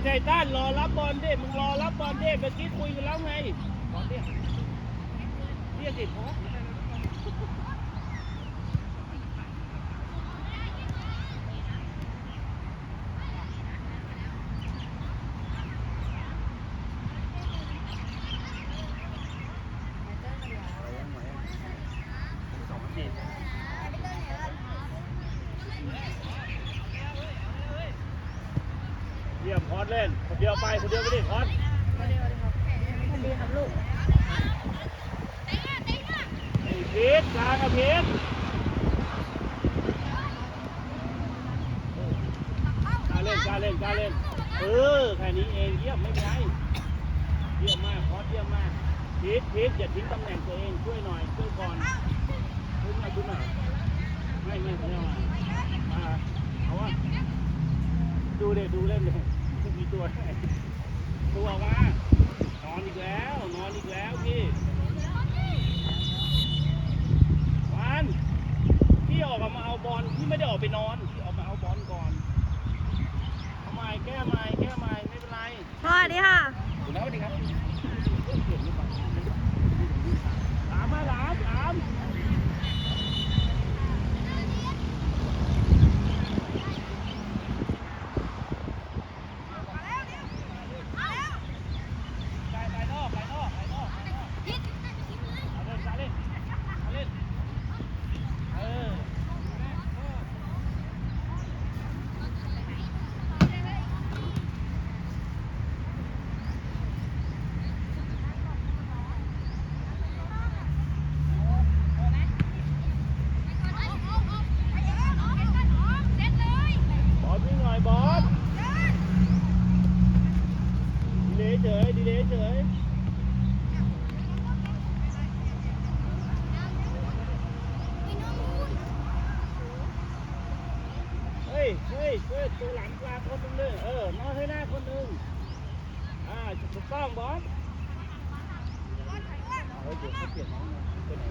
านทางมาดิใจท่านรอรับบอลดิมึงรอรับบอลดิเมื่อกี้คุยกันแล้วไงพอดเรียกเรียกดิพอดสองสิบ เยี่ยมพอดเล่นคนเดียวไปคนเดียวไปดิพอดดีครับลูกไอ้พีทกลางอะพีทกล้าเล่นกล้าเล่นกล้าเล่น เออแค่นี้เองเยี่ยมไม่เป็นไรเยี่ยมมากพอดเยี่ยมมากพีทพีทอย่าทิ้งตำแหน่งตัวเองช่วยหน่อยช่วยก่อนช่วยหน่อยช่วยหน่อยไม่ไม่ไม่เอามามาเอาวะดูเด็ดูเล่นเลยมี ตัวตัวมานอนอีกแล้ว นอนอีกแล้วพี่วันพี่ออกมาเอาบอลพี่ไม่ได้ออกไปนอนพี่ออกมาเอาบอลก่อนทำไมแก้ไม้แก้ไม้ไม่เป็นไรสวัสดีค่ะถูกแล้วสวัสดีครับถามมาถามถามไปไปนอกไปนอกไปนอกไปนอกเอาเล่นเอาเล่นเอาเล่นเออ บอสวิ่งหน่อยบอสดีเลยเฉยดีเลยเฉย เฮ้ยเฮ้ยตัวหลังกลางคนหนึงเลยเออมาให้หน้าคนหนึงอ่าถูกต้องบอสเฮ้ยเดี๋ยวเขาเปลี่ยนน้องนะไปไหน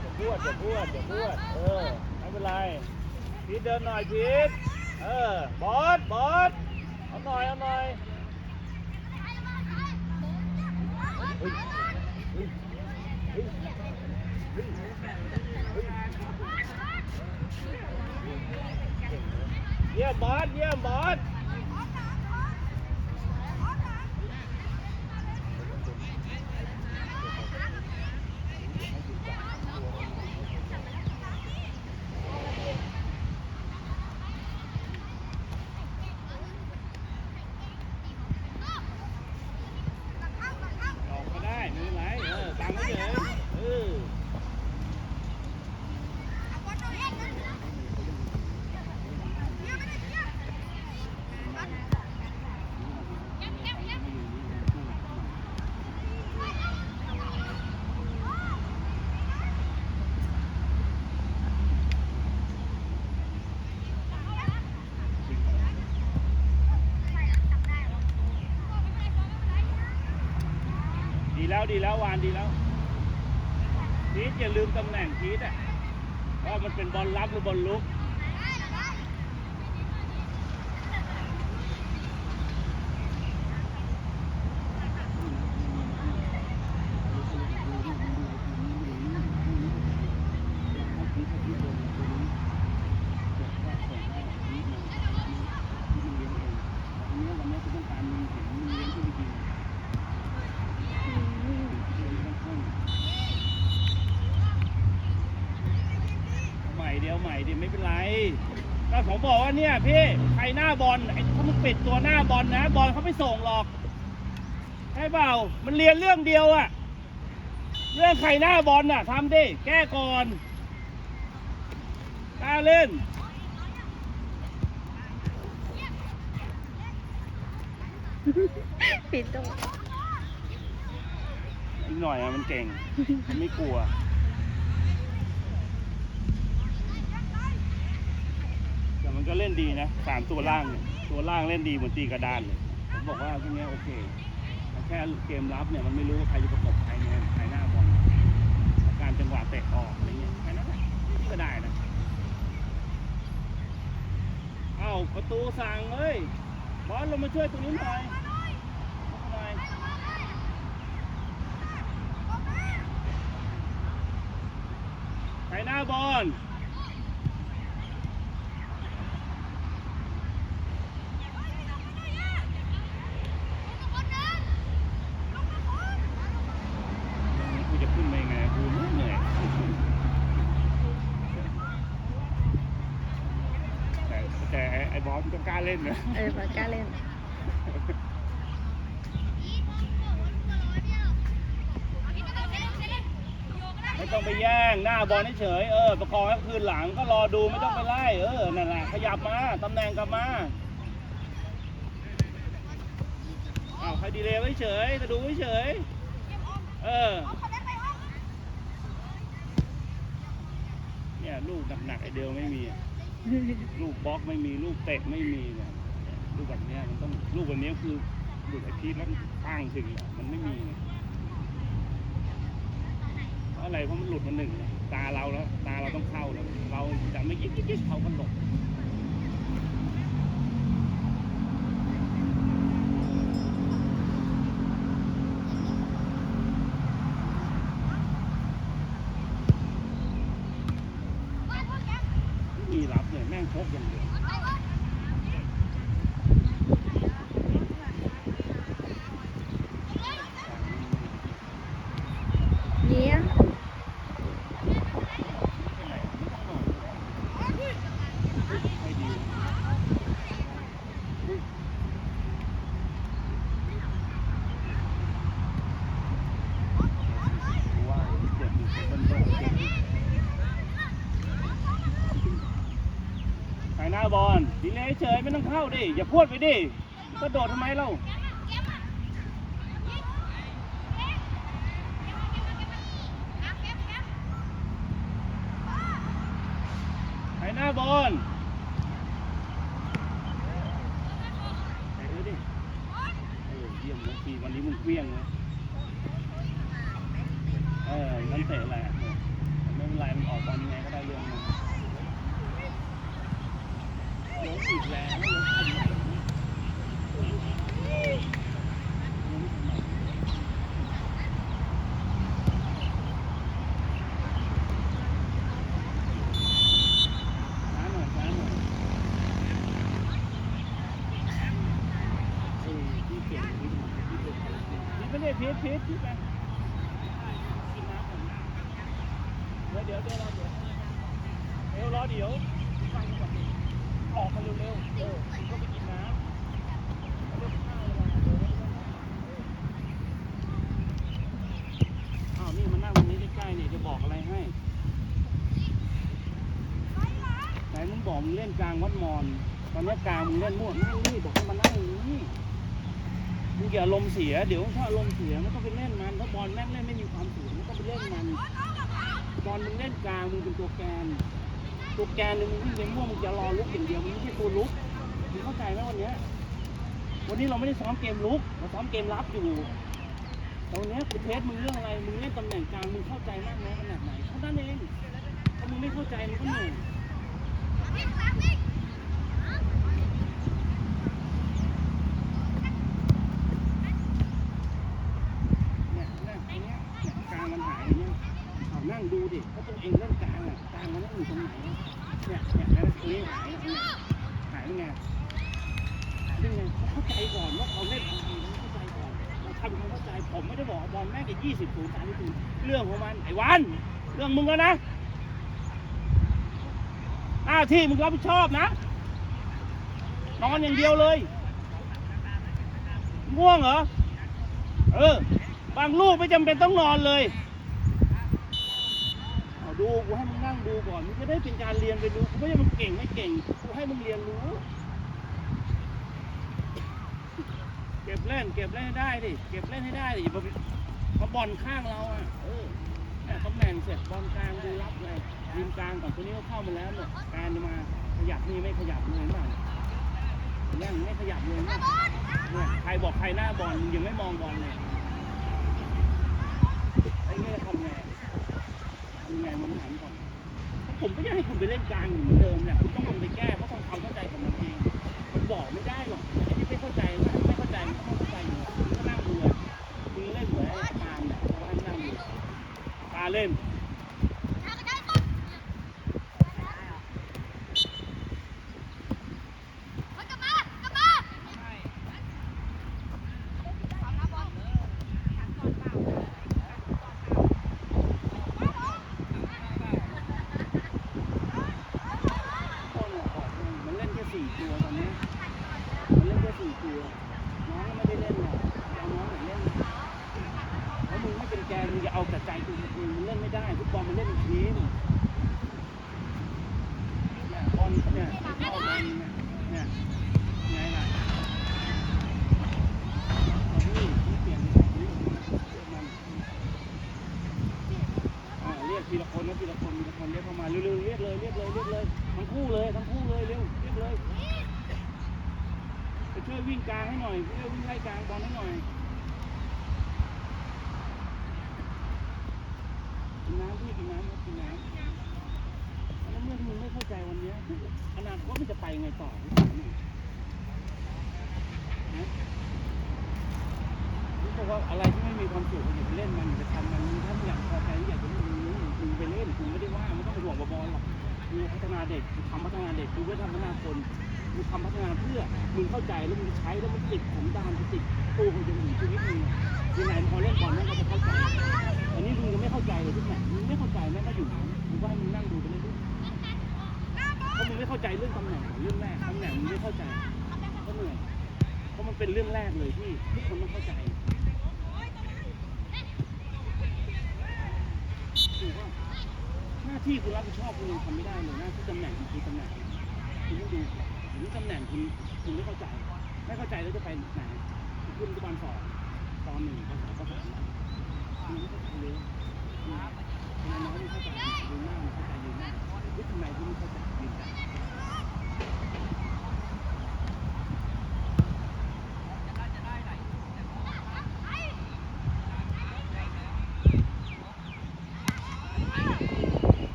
อย่าพูดอย่าพูดอย่าพูดเออไม่เป็นไร พีทเดินหน่อยพีทเออบอสบอสเอาหน่อยเอาหน่อยเฮ้ยเฮ้ยเฮ้ยเฮ้ยเฮ้ยเยี่ยมบอสเยี่ยมบอส ออกก็ได้ไม่เป็นไรเออตามไม่เฉยเออ ดีแล้วดีแล้ววานดีแล้วพีท อย่าลืมตำแหน่งพีทอะว่ามันเป็นบอลรับหรือบอลลุก บอลไอ้ถ้ามึงปิดตัวหน้าบอลนะ บอลเขาไม่ส่งหรอกใช่เปล่า มันเรียนเรื่องเดียวอะเรื่องใครหน้าบอลน่ะทำดิแก้ก่อนกล้าเล่นปิดตรงอีกหน่อยอะมันเก่ง มันไม่กลัว แต่มัน ก็เล่นดีนะสามตัวล่างเนี่ยตัวล่างเล่นดีเหมือนตีกระดานเลยผมบอกว่าพวกเนี้ยโอเคแต่แค่เกมรับเนี่ยมันไม่รู้ว่าใครจะประกบใครไงใครหน้าบอลการจังหวะเตะออกอะไรเงี้ยแค่นั้นแหละนี่ก็ได้นะเอ้าประตูสั่งเอ้ยบอลลงมาช่วยตรงนี้หน่อยหน่อย ไปหน้าบอลกูจะขึ้นไปยังไงกูเหนื่อยแต่แต่ ไอ้ไอ้บอลมันก็กล้าเล่นนะเออพอกล้าเล่น ไม่ต้องไปแย่งหน้าบอลเฉยๆเออประคองให้คืนหลังก็รอดูไม่ต้องไปไล่เออนั่นแหละขยับมาตำแหน่งกลับมาอ้าวใครดีเลยไว้เฉยจะดูไว้เฉยเออเนี่ยลูกหนักๆไอเดียวไม่มีอะ ลูกบล็อกไม่มีลูกเตะไม่มีเนี่ยลูกแบบเนี้ยมันต้องลูกแบบเนี้ยคือหลุดไอพีทแล้วตั้งถึงอะมันไม่มีเพราะอะไรเพราะมันหลุดมาหนึ่งนะตาเราแล้ว ตาเราต้องเข้าแล้ว เราจะไม่ยิกยิกยิกเขากันหลบไม่มีรับเลยแม่งพกอย่างเดียว เนี้ย ไม่ดีว่าเจ็บอยู่เจ็บมันโดนเจ็บใส่หน้าบอลดีเล ยเฉยไม่ต้องเข้าดิ อย่าพวดไปดิก็โดดทำไมเล่าไปหน้าบอลไปเออดิเออเยี่ยมนะทีวันนี้มึงเกลี้ยงเลยเออนั่นเตะแหละไม่เป็นไรมันออกบอลยังไงก็ได้เรื่องนึง ล้มอีกแล้วล้มทำไมล้มทำไมช้าหน่อยช้าหน่อยเออที่เปลี่ยนที่ที่เปลี่ยนที่ไม่ได้พีชพีชที่ไปเดี๋ยวเดี๋ยวเดี๋ยวเดี๋ยวรอเดี๋ยวฟังก่อน ออกมาเร็วๆเออก็ไปกินน้ำเรื่องข้าวอะไรเดี๋ยวเดี๋ยวเดี๋ยวอ้าวนี่มานั่งตรงนี้ใกล้ๆนี่จะบอกอะไรให้ ไหนมึงบอกมึงเล่นกลางวัดมอน ตอนนี้กลางมึงเล่นมั่วนั่งนี่บอกให้มานั่งอย่างนี้มึงอย่าลมเสีย เดี๋ยวถ้าลมณ์เสียมันก็ไปเล่นมันถ้าบอลแม่งเล่นไม่มีความสุขมันก็ไปเล่นมันบอลมึงเล่นกลางมึงเป็นตัวแกน ตัวแกนเนี่ยมึงวิ่งไปมั่วมึงจะรอลุกอย่างเดียวมึงไม่ใช่ตัวลุกมึงเข้าใจไหมวันเนี้ยวันนี้เราไม่ได้ซ้อมเกมลุกเราซ้อมเกมรับอยู่ตอนนี้ยกูเทสมึงเรื่องอะไร มึงเล่นตำแหน่งกลาง มึงเข้าใจมากน้อยขนาดไหนเท่านั้นเอง ถ้ามึงไม่เข้าใจ มึงก็เหนื่อยนั่งตรงเนี้ยเนี่ยกลางมันหายอย่างเงี้ยเอานั่งดูดิถ้าตัวเองเล่นกลางอะกลางมันต้องอยู่ตรงไหนเนี่ยเนี่ยแล้วตรงนี้หายแล้วเนี่ยหายได้ไงหายได้ไงเข้าใจก่อนว่าเขาเล่นอะไรนะเข้าใจก่อนเรา ทำความเข้าใจผมไม่ได้บอกบอลแม่งจะยี่สิบศูนย์สามศูนย์เรื่องของมันไอ้วัน เรื่องมึงแล้วนะหน้าที่มึงรับผิดชอบนะ นอนอย่างเดียวเลยง่วงเหรอ เออ บางลูกไม่จำเป็นต้องนอนเลยเอาดูกูให้มึงนั่งดูก่อนมึงจะได้เป็นการเรียนไปดูกูไม่ใช่มึงเก่งไม่เก่งกูให้มึงเรียนรู้ เก็บเล่น เก็บเล่นให้ได้ดิ เก็บเล่นให้ได้ดิอย่ามามาบอลข้างเราอะ เออเนี่ยตำแหน่งเสร็จบอลกลางดูรับเลยยืนกลางก่อนตัวนี้ก็เข้ามาแล้วเนี่ยการมาขยับนี่ไม่ขยับเลยเห็นเปล่าเนี่ยไม่ขยับเลยเห็นเปล่าเนี่ยใครบอกใครหน้าบอลยังไม่มองบอลเลยไอ้เนี่ยทำไงทำไงมึงถามก่อนผมก็ยังให้คุณไปเล่นกลางเหมือนเดิมเนี่ยคุณต้องลงไปแก้เพราะต้องความเข้าใจของมันเองมันบอกไม่ได้หรอกไอ้ที่ไม่เข้าใจนะไม่เข้า ก็นั่งดูอะมือเล่นเหมือนไอ้ตามเนี่ยเพราะว่านั่งดูตาเล่น ต้นอะออกมันเล่นแค่สี่ตัวตอนนี้มันเล่นแค่สี่ตัว น้องไม่ได้เล่นหรอกเอาน้องไหนเล่นแล้วมึงไม่เป็นแกนมึงจะเอาแต่ใจตัวมึงมึงเล่นไม่ได้ฟุตบอลมันเล่นเป็นทีมเนี่ยบอลเนี่ยเข้าบอลเนี่ยเนี่ยไงล่ะเอาพี่พี่เปลี่ยนนี่เรียกมันอ่าเรียก ทีละคนทีละคนเรียกเข้ามาเร็วๆเรียกเลยเรียกเลยเรียกเลยทั้งคู่เลยทั้งคู่เลยเร็วเรียกเลยไปช่วยวิ่งกลางให้หน่อยช่วยวิ่งไล่กลางบอลให้หน่อยกินน้ำพี่กินน้ำครับกินน้ำแล้วเมื่อมึงไม่เข้าใจวันนี้อนาคตมันจะไปไงต่อน่อยนะรู้สึกว่าอะไรที่ไม่มีความสุขอย่าไปเล่นมันอย่าไปทำมันถ้าอยากพอใจอยากจะ กกูพัฒนาเด็กกูทำพัฒนาเด็กกูไม่ทำพัฒนาคนกูทำพัฒนาเพื่อมึงเข้าใจแล้วมึงใช้แล้วมันติดผมดานติดตู้ของจนถึงชีวิตมึงยังไงพอเล่นบอลแม่งก็จะเข้าใจอันนี้มึงยังไม่เข้าใจเลยทุกอย่างมึงไม่เข้าใจแม่ก็อยู่มึงก็ให้มึงนั่งดูไปเรื่อยๆเพราะมึงไม่เข้าใจเรื่องตำแหน่งเรื่องแรกตำแหน่งมึงไม่เข้าใจก็เหนื่อยเพราะมันเป็นเรื่องแรกเลยที่ทุกคนต้องเข้าใจถูกว่าห น้าที่คุณรับผิดชอบคุณยังทำไม่ได้เลยหน้าที่ตำแหน่งคุณคือตำแหน่งคุณต้องดูถึงตำแหน่งคุณคุณไม่เข้าใจ ไม่เข้าใจแล้วจะไปไหนคุณจะบันสอบตอนหนึ่งภาษาภาษาคุณไม่เข้าใจเลยคุณน้อยไม่เข้าใจยืนหน้าไม่เข้าใจยืนหน้าวิทำไมคุณไม่เข้าใจยืนหน้า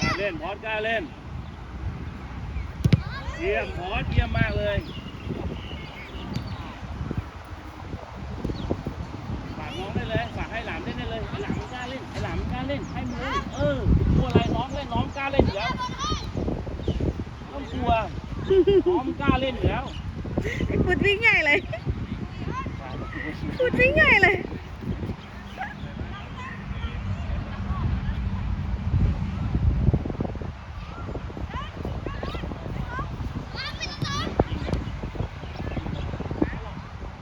กล้าเล่น พอดกล้าเล่นเยี่ยมพอดเยี่ยมมากเลยฝากน้องได้เลยฝากให้หลานเล่นได้เลยไอ้หลานมันกล้าเล่นไอ้หลานมันกล้าเล่นให้มือเออกลัวอะไรน้องเล่นน้องกล้าเล่นอยู่แล้วต้องกลัวน้องมันกล้าเล่นอยู่แล้วฟุตวิ่งใหญ่เลยฟุตวิ่งใหญ่เลย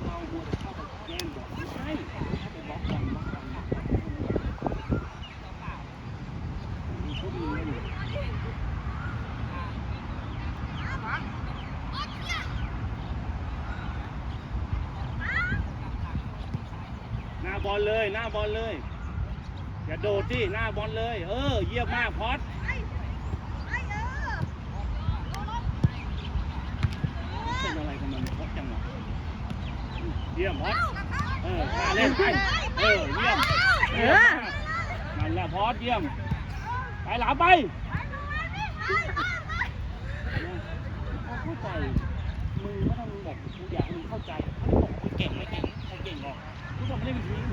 เรามัวแต่เข้าไปแย่งบอลไม่ใช่เข้าไปบล็อกบอลบล็อกบอลบล็อกบอลมีเขามีเล่นอยู่หน้าบ อลเลย หน้าบอลเลย อย่าโดดที่หน้าบอลเลย เออ เยี่ยมมากพอดเป็นอะไรกันมันพอดจังหวะเยี่ยมพอดเออกล้าเล่นไปเออ เยี่ยมเออนั่นแหละพอดเยี่ยม ไปหลาไปเข้าใจ มึงไม่ต้องบอกกูอยากมึงเข้าใจไม่บอก เก่งไม่เก่งใครเก่งหรอกทุกคนไม่ได้เป็นทีม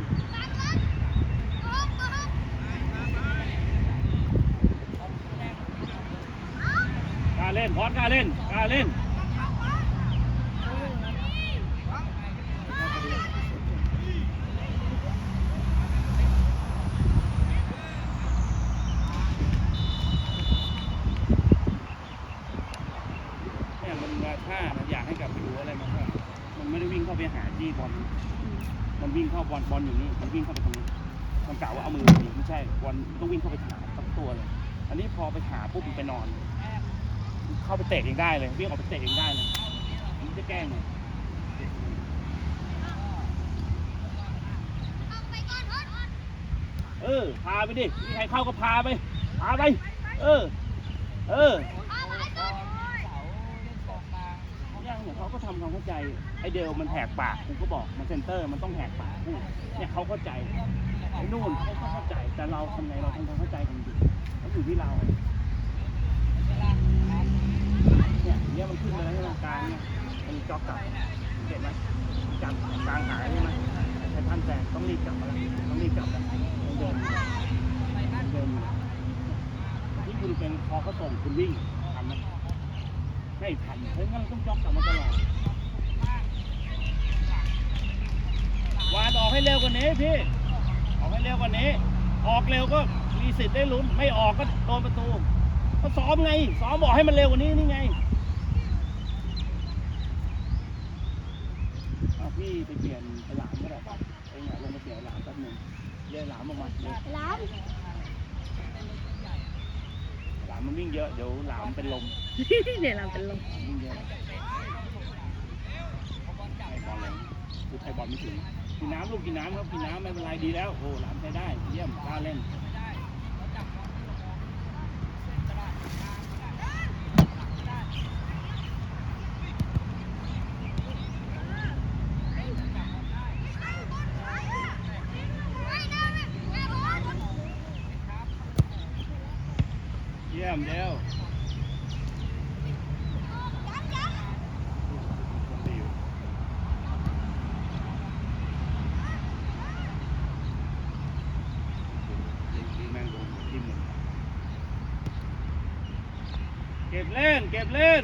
กล้าเล่นพอดกล้าเล่นกล้าเล่น เนี่ยมันมาท ถ้าอยากให้กลับไปดูอะไรมันก็มันไม่ได้วิ่งเข้าไปหาจี้บอล มันวิ่งเข้าบอลบอลอยู่นี่ มันวิ่งเข้าไปตรงนี้ มัน กล่าวว่าเอามือไม่ใช่บอลต้องวิ่งเข้าไปหาทั้งตัวเลย อันนี้พอไปหาปุ๊บมันไปนอน เข้าไปเตะเองได้เลยวิ่งออกไปเตะเองได้เลยมันจะแกล้งไงเออ พาไปดิมีใครเข้าก็พาไป พาไป เออ เออยังเนี่ยเขาก็ทำความเข้าใจ ไอเดลมันแหกปากกูก็บอก มันเซนเตอร์ มันต้องแหกปากพูดเนี่ยเขาเข้าใจ อ้นู่นเขาก็เข้าใจแต่เราทำไงเราทำความเข้าใจกันอยู่มันอยู่ที่เราเนี่ยเนี่ยมันขึ้นมาแล้วใช่ไหมกลางเนี่ยมันจ็อกกลับเห็นไหมกลางกลางหายใช่ไหมไอ้ท่านแซงต้องรีบกลับมาแล้วต้องรีบกลับแล้วต้องเดินต้องเดินที่คุณเป็นพอเขาส่งคุณวิ่งทันไหมไม่ทันเพราะงั้นเราต้องจ็อกกลับมาตลอดวานออกให้เร็วกว่านี้พี่ เร็วกว่านี้ ออกเร็วก็มีสิทธิ์ได้ลุ้น ไม่ออกก็โดนประตู ก็ซ้อมไง ซ้อมบอกให้มันเร็วกว่านี้นี่ไงเอาพี่ไปเปลี่ยนไอ้หลามก็ได้เองอะลงมาเปลี่ยนไอ้หลามแป๊บหนึงเรียกไอ้หลามออกมาเร็วล้างหลามมันวิ่งเยอะ เดี๋ยวหลามเป็นลมเดี๋ยวเราเป็นลมยิ่งเยอะไทยบอลเลยคือไทยบอลไม่ถึง กินน้ำลูกกินน้ำครับกินน้ำไม่เป็นไรดีแล้วโอ้หลานใช้ได้เยี่ยมกล้าเล่นเยี่ยมเร็วดีอยู่ดีแม่งโดนทิ่มเลยเก็ บเล่น